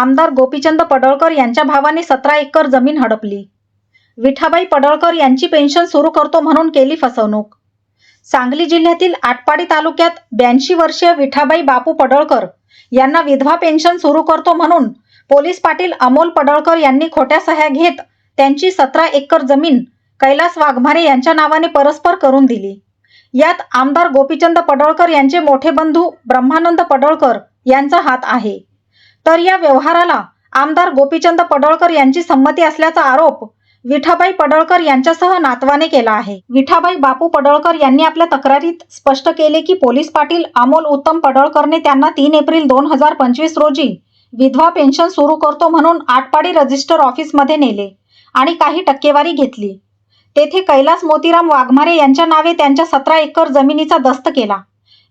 आमदार गोपीचंद पडळकर यांच्या भावाने सतरा एकर जमीन हडपली. विठाबाई पडळकर यांची पेन्शन सुरू करतो म्हणून केली फसवणूक. सांगली जिल्ह्यातील आटपाडी तालुक्यात ब्याऐंशी वर्षीय विठाबाई बापू पडळकर यांना विधवा पेन्शन सुरू करतो म्हणून पोलीस पाटील अमोल पडळकर यांनी खोट्या सह्या घेत त्यांची सतरा एकर जमीन कैलास वाघमारे यांच्या नावाने परस्पर करून दिली. यात आमदार गोपीचंद पडळकर यांचे मोठे बंधू ब्रह्मानंद पडळकर यांचा हात आहे. तर या व्यवहाराला आमदार गोपीचंद पडळकर यांची संमती असल्याचा आरोप विठाबाई पडळकर यांच्यासह नातवाने केला आहे. विठाबाई बापू पडळकर यांनी आपल्या तक्रारीत स्पष्ट केले की पोलीस पाटील अमोल उत्तम पडळकरने त्यांना तीन एप्रिल दोन हजार पंचवीस रोजी विधवा पेन्शन सुरू करतो म्हणून आटपाडी रजिस्टर ऑफिसमध्ये नेले आणि काही टक्केवारी घेतली. तेथे कैलास मोतीराम वाघमारे यांच्या नावे त्यांच्या सतरा एकर जमिनीचा दस्त केला.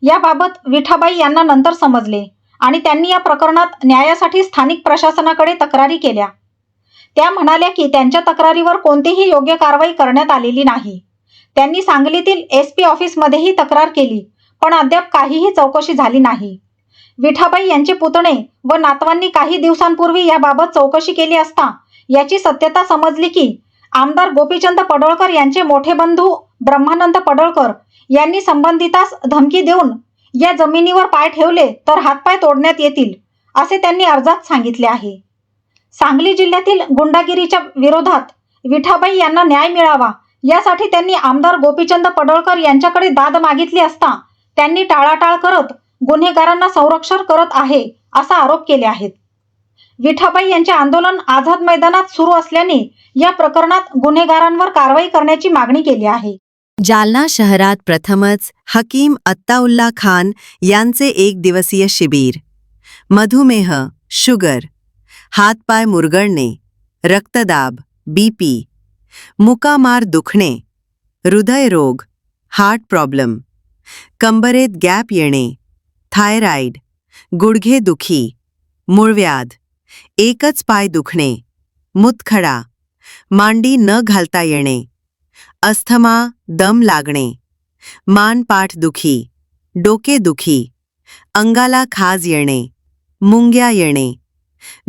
याबाबत विठाबाई यांना नंतर समजले. आणि त्यांनी या प्रकरणात न्यायासाठी स्थानिक प्रशासनाकडे तक्रारी केल्या. त्या म्हणाल्या की त्यांच्या तक्रारीवर कोणतीही योग्य कारवाई करण्यात आलेली नाही. त्यांनी सांगलीतील एस पी ऑफिसमध्येही तक्रार केली पण अद्याप काहीही चौकशी झाली नाही. विठाबाई यांचे पुतणे व नातवांनी काही दिवसांपूर्वी याबाबत चौकशी केली असता याची सत्यता समजली की आमदार गोपीचंद पडळकर यांचे मोठे बंधू ब्रह्मानंद पडळकर यांनी संबंधितास धमकी देऊन या जमिनीवर पाय ठेवले तर हातपाय तोडण्यात येतील असे त्यांनी अर्जात सांगितले आहे. सांगली जिल्ह्यातील गुंडागिरीच्या विरोधात विठाबाई यांना न्याय मिळावा यासाठी त्यांनी आमदार गोपीचंद पडळकर यांच्याकडे दाद मागितली असता त्यांनी टाळाटाळ करत गुन्हेगारांना संरक्षण करत आहे असा आरोप केले आहेत. विठाबाई यांचे आंदोलन आझाद मैदानात सुरू असल्याने या प्रकरणात गुन्हेगारांवर कारवाई करण्याची मागणी केली आहे. जालना शहरात प्रथमच हकीम अत्ताउल्ला खान यांचे एक दिवसीय शिबिर. मधुमेह शुगर हातपाय मुरगळणे रक्तदाब बीपी मुकामार दुखणे हृदयरोग हार्ट प्रॉब्लेम कंबरेत गॅप येणे थायरॉईड गुडघे दुखी मूळव्याध एकच पाय दुखणे मुतखडा मांडी न घालता येणे अस्थमा दम लागणे. मानपाठ दुखी. डोकेदुखी अंगाला खाज येणे. मुंग्या येणे.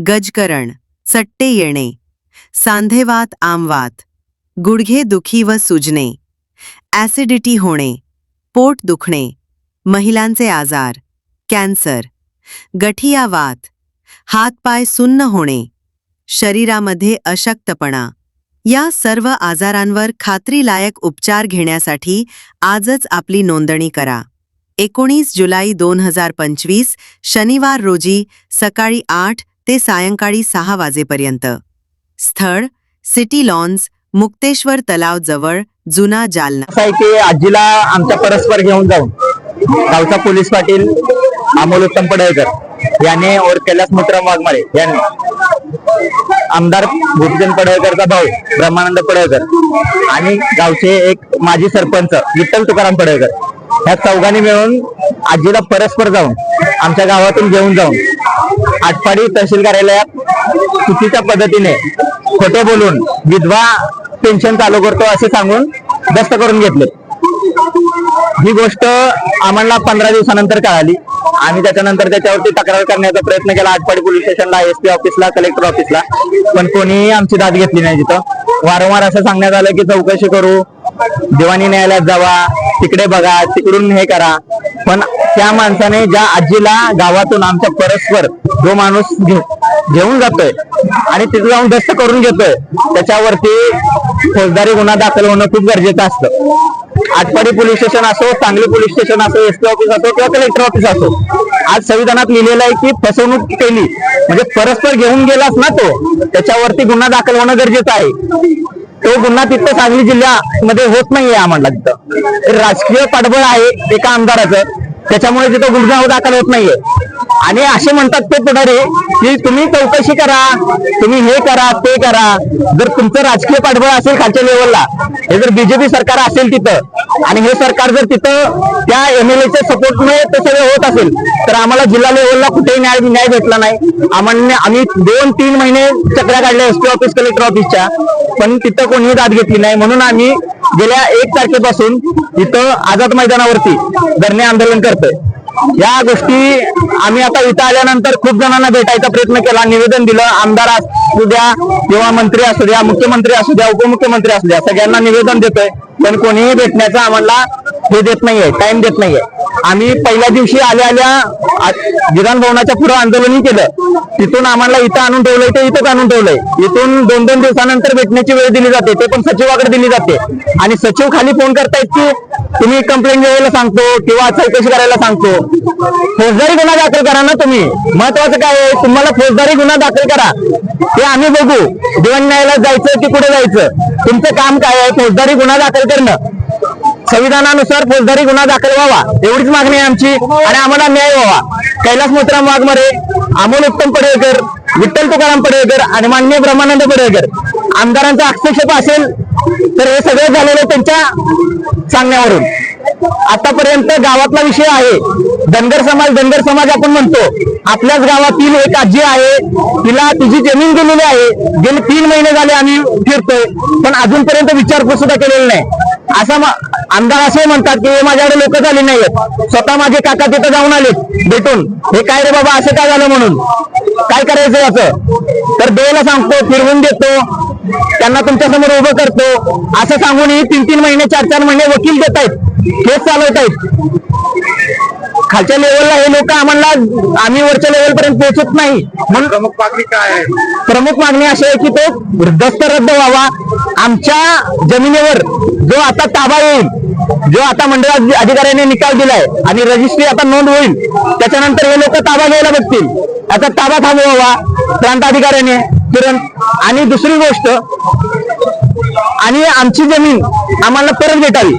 गजकरण चट्टे येणे. सांधेवात आमवात. गुडघे दुखी व सुजणे. ॲसिडिटी होणे. पोट दुखणे. महिलांचे आजार. कॅन्सर. गठियावात हातपाय सुन्न होणे. शरीरामध्ये अशक्तपणा. या सर्व आजारांवर खात्रीलायक उपचार घेण्यासाठी आजच आपली नोंदणी करा. एकोणीस जुलै दोन हजार पंचवीस शनिवार रोजी सकाळी आठ ते सायंकाळी सहा वाजेपर्यंत. स्थळ सिटी लॉन्स मुक्तेश्वर तलाव जवळ जुना जालना. की आजीला आमच्या परस्पर घेऊन जाऊन गावचा पोलीस पाटील अमोल उत्तम पडळकर याने और कैलास मुत्राम वाघमारे यांनी. आमदार गोपीचंद पडळकरचा भाऊ ब्रह्मानंद पडळकर. आणि गावचे एक माजी सरपंच विठ्ठल तुकाराम पडळकर. ह्या चौघांनी मिळून आजीला परस्पर जाऊन आमच्या गावातून घेऊन जाऊन आटपाडी तहसील कार्यालयात चुकीच्या पद्धतीने खोटे बोलून विधवा पेन्शन चालू करतो असे सांगून दस्त करून घेतले. ही गोष्ट आम्हाला पंधरा दिवसानंतर कळाली. आम्ही त्याच्यानंतर त्याच्यावरती तक्रार करण्याचा प्रयत्न केला. आटपाडी पोलीस स्टेशनला एस पी ऑफिसला कलेक्टर ऑफिसला. पण कोणीही आमची दाद घेतली नाही तिथं. वारंवार असं सांगण्यात आलं की चौकशी करू दिवाणी न्यायालयात जावा तिकडे बघा तिकडून हे करा. पण त्या माणसाने ज्या आजीला गावातून आमच्या परस्पर जो माणूस घेऊन जातोय आणि तिथे जाऊन दस्त करून घेतोय त्याच्यावरती फौजदारी गुन्हा दाखल होणं खूप गरजेचं असतं. आटपाडी पोलीस स्टेशन असो सांगली पोलीस स्टेशन असो एस टी ऑफिस असो किंवा कलेक्टर ऑफिस असो आज संविधानात लिहिलेलं आहे की फसवणूक केली. म्हणजे परस्पर घेऊन गेलाच ना तो त्याच्यावरती गुन्हा दाखल होणं गरजेचं आहे. तो गुन्हा तिथं सांगली जिल्ह्यामध्ये होत नाहीये आम्हाला तिथं. राजकीय पाठबळ आहे एका आमदाराचं त्याच्यामुळे तिथं गुन्हा दाखल होत नाहीये. आणि असे म्हणतात ते पुढारी की तुम्ही चौकशी करा तुम्ही हे करा ते करा. जर तुमचं राजकीय पाठबळ असेल खालच्या लेवलला हे जर बीजेपी सरकार असेल तिथं आणि हे सरकार जर तिथं त्या एम एल एच्या सपोर्टमुळे ते सगळं होत असेल तर आम्हाला जिल्हा लेवलला कुठेही न्याय न्याय भेटला नाही. आम्हाला आम्ही दोन तीन महिने चक्र्या काढल्या एसपी ऑफिस कलेक्टर ऑफिसच्या पण तिथं कोणीही दाद घेतली नाही. म्हणून आम्ही गेल्या एक तारखेपासून इथं आझाद मैदानावरती धरणे आंदोलन करतोय. या गोष्टी आम्ही आता इथं आल्यानंतर खूप जणांना भेटायचा प्रयत्न केला निवेदन दिलं. आमदार असू द्या किंवा मंत्री असू द्या मुख्यमंत्री असू द्या उपमुख्यमंत्री असू द्या सगळ्यांना निवेदन देतोय. पण कोणीही भेटण्याचं आम्हाला हे देत नाहीये टाइम देत नाहीये. आम्ही पहिल्या दिवशी आल्या आल्या विधानभवनाच्या विधान भवनाच्या पुढे आंदोलनही केलं. तिथून आम्हाला इथं आणून ठेवलंय ते इथंच आणून ठेवलंय. इथून दोन दोन दिवसानंतर भेटण्याची वेळ दिली जाते ते पण सचिवाकडे दिली जाते. आणि सचिव खाली फोन करतायत की तुम्ही कंप्लेंट घ्यायला सांगतो किंवा चौकशी करायला सांगतो. फौजदारी गुन्हा दाखल करा ना तुम्ही. महत्वाचं काय आहे तुम्हाला फौजदारी गुन्हा दाखल करा. ते आम्ही बघू. दिवाण न्यायालयात जायचं की कुठे जायचं? तुमचं काम काय आहे? फौजदारी गुन्हा दाखल करणं. संविधानानुसार फौजदारी गुन्हा दाखल व्हावा. एवढीच मागणी आहे आमची. आणि आम्हाला न्याय व्हावा. कैलास मोत्राम वाघमारे अमोल उत्तम पडळकर विठ्ठल तुकाराम पडळकर आणि माननीय ब्रह्मानंद पडळकर. आमदारांचा आक्षेप असेल तर हे सगळं झालेलं त्यांच्या सांगण्यावरून. आतापर्यंत गावातला विषय आहे. धनगर समाज धनगर समाज आपण म्हणतो. आपल्याच गावातील एक आजी आहे. तिला तिची जमीन गेलेली आहे. गेले तीन महिने झाले आम्ही फिरतोय. पण अजूनपर्यंत विचारपूस सुद्धा केलेली नाही. असा आमदार असे म्हणतात की हे माझ्याकडे लोक झाली नाहीयेत. स्वतः माझे काका तिथं जाऊन आले भेटून. हे काय रे बाबा असं काय झालं म्हणून? काय करायचं याचं? तर देवाला सांगतो फिरवून देतो. त्यांना तुमच्यासमोर उभं करतो. असं सांगून तीन तीन महिने चार चार महिने वकील देत आहेत. केस चालवत आहेत. खालच्या लेवलला हे लोक आम्हाला आम्ही वरच्या लेवल पर्यंत पोहोचत नाही. म्हणून प्रमुख मागणी काय आहे? प्रमुख मागणी अशी आहे की तो दस्त रद्द व्हावा. आमच्या जमिनीवर जो आता ताबा येईल जो आता मंडळ अधिकाऱ्याने निकाल दिलाय आणि रजिस्ट्री आता नोंद होईल त्याच्यानंतर हे लोक ताबा घ्यायला बघतील. आता ताबा थांबवावा प्रांत अधिकाऱ्याने तुरंत आणि दुसरी गोष्ट आणि आमची जमीन आम्हाला परत भेटावी.